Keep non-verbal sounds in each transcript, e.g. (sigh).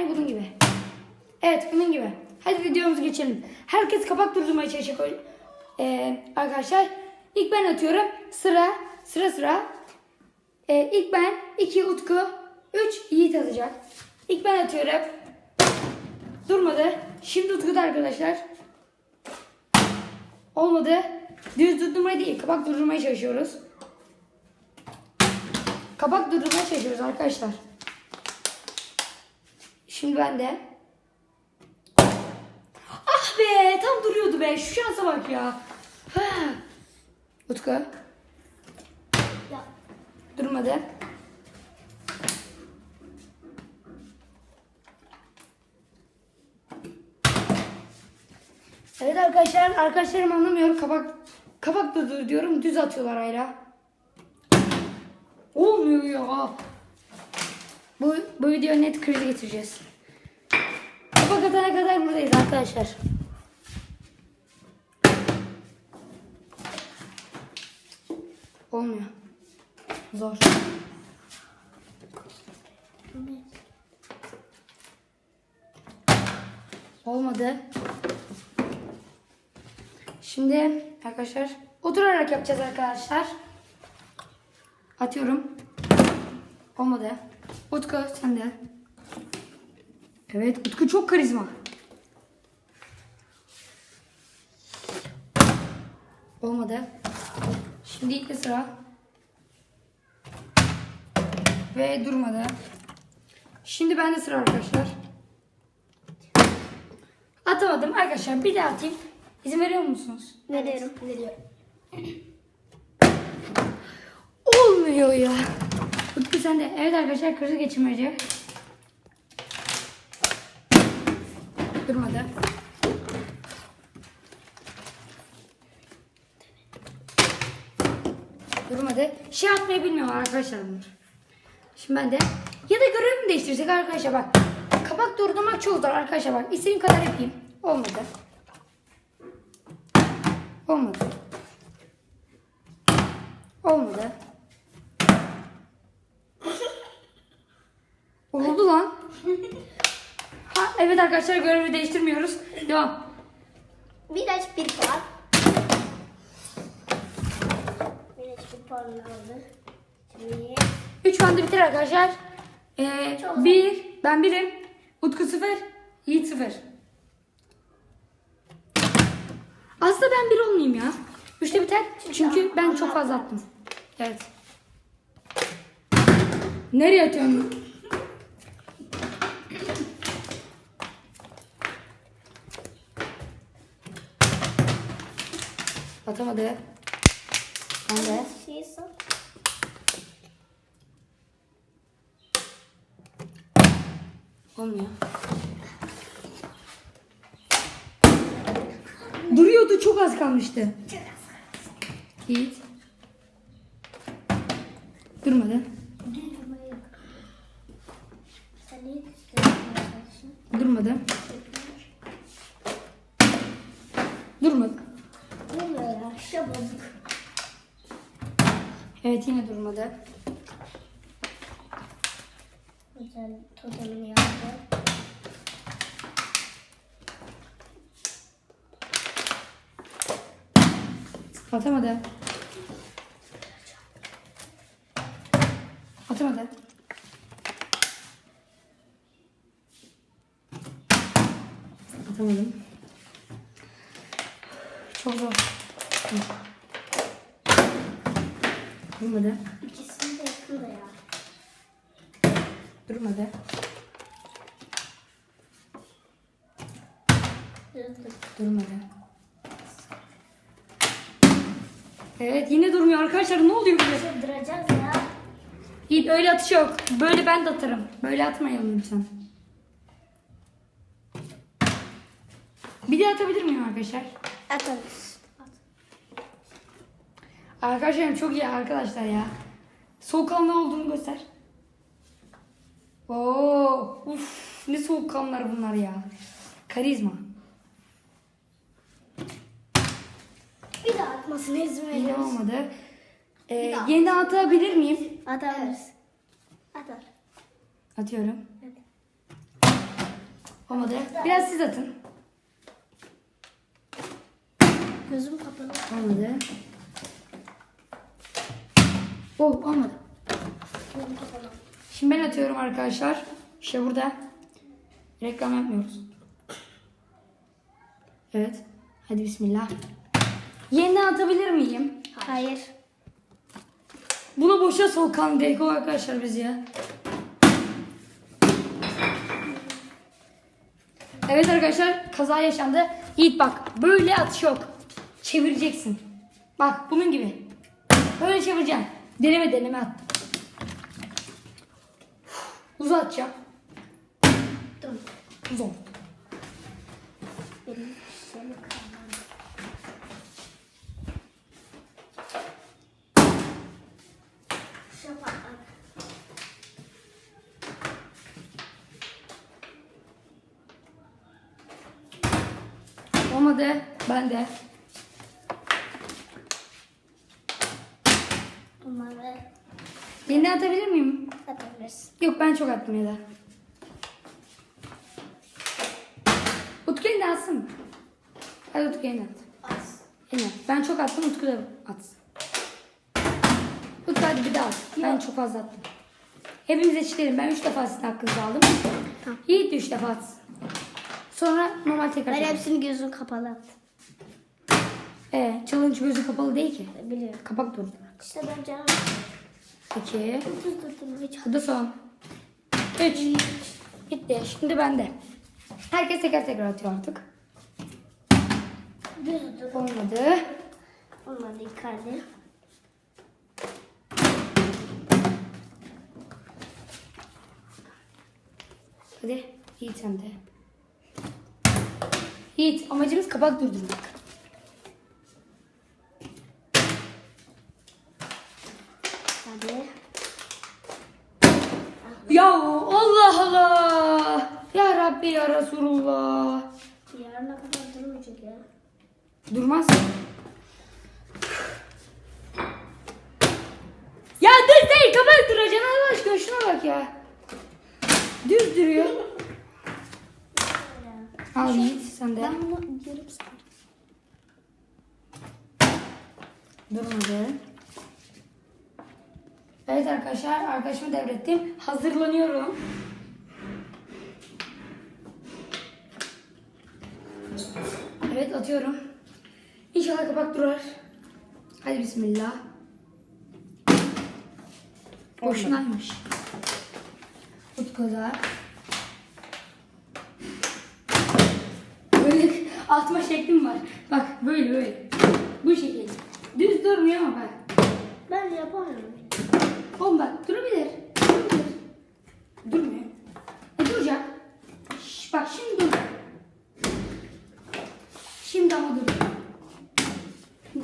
Aynı bunun gibi. Evet bunun gibi. Hadi videomuza geçelim. Herkes kapak durdurmaya çalışacak. Ee, arkadaşlar ilk ben atıyorum. Sıra sıra sıra. Ee, ilk ben, iki Utku, üç Yiğit atacak. İlk ben atıyorum. Durmadı. Şimdi Utku'da arkadaşlar. Olmadı. Düz durdurmayı değil, kapak durdurmaya çalışıyoruz. Kapak durdurmaya çalışıyoruz arkadaşlar. Şimdi ben de. Ah be, tam duruyordu be. Şu şansa bak ya. Ha. Utku. Ya. Durmadı. Evet arkadaşlar, arkadaşlarım anlamıyor. Kapak kapak durdur diyorum. Düz atıyorlar hala. Olmuyor ya. Bu, bu video net krizi getireceğiz. Kapak kadar buradayız arkadaşlar. Olmuyor. Zor. Olmadı. Şimdi arkadaşlar oturarak yapacağız arkadaşlar. Atıyorum. Olmadı. Utku sen de. Evet Utku çok karizma. Olmadı. Şimdi ilk sıra. Ve durmadı. Şimdi bende sıra arkadaşlar. Atamadım arkadaşlar. Bir daha atayım. İzin veriyor musunuz? Veriyorum. Veriyorum. Olmuyor ya. Utku sen de. Evet arkadaşlar kriz geçirmece. Durmadı. Durmadı. Şey atmayı bilmiyorlar arkadaşlar bunlar. Şimdi ben de ya da görev mi değiştirsek arkadaşlar bak. Kapak durdurmak çok zor arkadaşlar bak. İstediğim kadar yapayım. Olmadı. Olmadı. Olmadı. Oldu lan. (laughs) Ha, evet arkadaşlar görevi değiştirmiyoruz. Devam. Biraz bir puan. Biraz bir puan aldı. Şimdi 3 bende bitir arkadaşlar. Ee, Çok bir, ben birim. Utku sıfır, Yiğit sıfır. Aslında ben bir olmayayım ya. Üçte biter. Çünkü ben çok fazla attım. Evet. Nereye atıyorsun? Atamadı. Ben de. şey. Olmuyor. Duruyordu çok az kalmıştı. Arkadaşım? Durmadı. Durmadı. İşte bozuk. Evet yine durmadı. Güzel totemini yaptı. Atamadı. Atamadı. Atamadım. Çok zor. Durmadı. İkisini de yakın da ya. Durmadı. Durdu. Durmadı. Evet yine durmuyor arkadaşlar ne oluyor bize? Duracağız ya. Yiğit öyle atış yok. Böyle ben de atarım. Böyle atmayalım lütfen. Bir daha atabilir miyim arkadaşlar? Atarız. Arkadaşlarım çok iyi arkadaşlar ya. Soğukkanlı olduğunu göster. Oo, uf, ne soğukkanlılar bunlar ya. Karizma. Bir daha atmasına izin Yine veriyoruz. olmadı. Ee, Bir daha. yeni atabilir miyim? Atarız. Atar. Atıyorum. Evet. Olmadı. Biraz siz atın. Gözüm kapalı. Olmadı. Oh olmadı. Şimdi ben atıyorum arkadaşlar. İşte burada. Reklam yapmıyoruz. Evet. Hadi bismillah. Yeniden atabilir miyim? Hayır. Buna boşa sokan Deko arkadaşlar biz ya. Evet arkadaşlar kaza yaşandı. Yiğit bak böyle atış yok. Çevireceksin. Bak bunun gibi. Böyle çevireceksin. Deneme deneme at. Uzatacağım. Dur. Uzat. Benim seni. Olmadı. Ben de. Yeniden atabilir miyim? atabilirsin. Yok ben çok attım ya da. Utku yeniden atsın mı? Hadi Utku yeniden at. Az. Yeniden. Ben çok attım Utku da atsın. Utku hadi bir daha at. Ben çok fazla attım. Hepimiz eşitleyelim. Ben 3 defa sizin hakkınızı aldım. Tamam. Yiğit de 3 defa atsın. Sonra normal tekrar. Ben hepsini gözüm kapalı at. Ee, challenge gözü kapalı değil ki. Biliyorum. Kapak durdu. İşte ben canım. İki. Dur dur dur. Hiç Bu da son. Üç. Bitti. Şimdi bende. Herkes teker teker atıyor artık. Olmadı. Olmadı Icardi. Hadi Yiğit sen de. Yiğit amacımız kapak durdurmak. Hadi. Ya Allah Allah. Ya Rabbi ya Resulullah. Yarına kadar durmayacak ya. Durmaz. Ya düz değil kapak duracaksın Allah aşkına şuna bak ya. Düz duruyor. Al Yiğit sen de. Ben bunu yarım saat. Durmadı. Evet arkadaşlar arkadaşıma devrettim. Hazırlanıyorum. Evet atıyorum. İnşallah kapak durar. Hadi bismillah. Boşunaymış. Utku'da. Böyle (laughs) atma şeklim var. Bak böyle böyle. Bu şekilde. Düz durmuyor ama bak. Ben yapamıyorum. Oğlum bak durabilir. Durabilir. Durmuyor. E duracak. Şş, bak şimdi dur. Şimdi ama dur.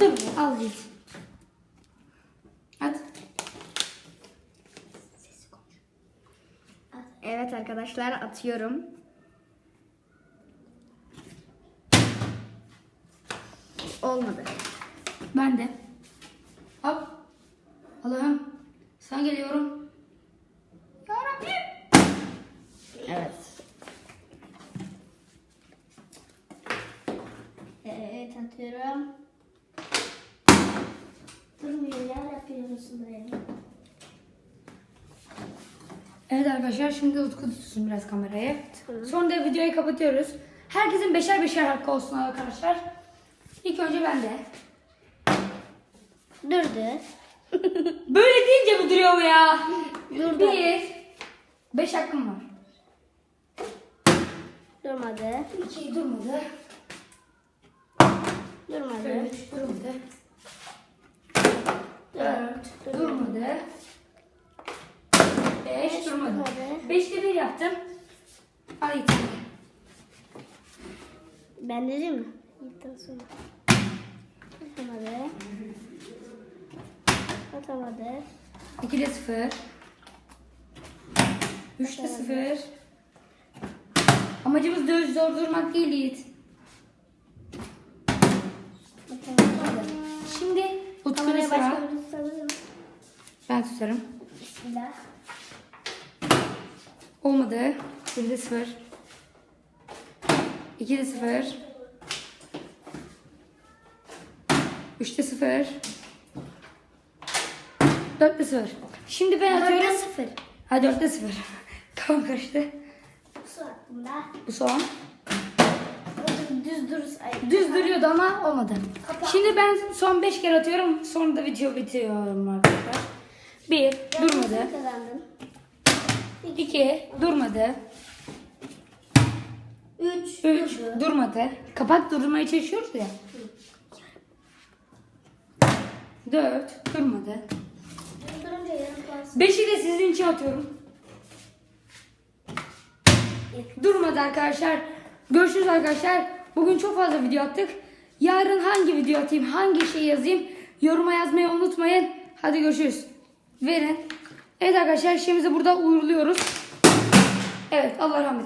Dur al git. Hadi. Evet arkadaşlar atıyorum. Olmadı. Ben de. Hop. Allah'ım. Geliyorum. Ya Rabbim. Evet. Evet atıyorum. Durmuyor ya böyle. Evet arkadaşlar şimdi Utku tutsun biraz kamerayı. Tamam. Sonra da videoyu kapatıyoruz. Herkesin beşer beşer hakkı olsun arkadaşlar. İlk önce ben de. Durdu. (laughs) Böyle deyince mi duruyor bu ya? Durdu. Bir. Beş hakkım var. Durmadı. İki durmadı. Durmadı. Üç durmadı. Dört. Durmadı. Beş Beş durmadı. durmadı. Beşte bir yaptım. Al yeter. Ben dedim mi? Yedikten sonra. Atamadı. Atamadı. İkide sıfır. Üçte sıfır. Amacımız düz zor durmak değil Yiğit. Şimdi başka sıra. Ben tutarım. Bismillah. Olmadı. Bir de sıfır. 2'de 0. 3'te 0. 4'te 0. Şimdi ben atıyorum. sıfır. Ha 4'te 0. Kafam karıştı. Bu saatte. Bu son. Düz dur. Ay, Düz duruyordu ama olmadı. Şimdi ben son 5 kere atıyorum. Sonra da video bitiriyorum arkadaşlar. 1. Durmadı. Sen kazandın. 2. Durmadı. 3. 3. Durmadı. Kapak durdurmaya çalışıyoruz ya. 4. Durmadı. 5'i de sizin için atıyorum. Durmadı arkadaşlar. Görüşürüz arkadaşlar. Bugün çok fazla video attık. Yarın hangi video atayım, hangi şey yazayım yoruma yazmayı unutmayın. Hadi görüşürüz. Verin. Evet arkadaşlar işimizi burada uğurluyoruz. Evet Allah rahmet eylesin.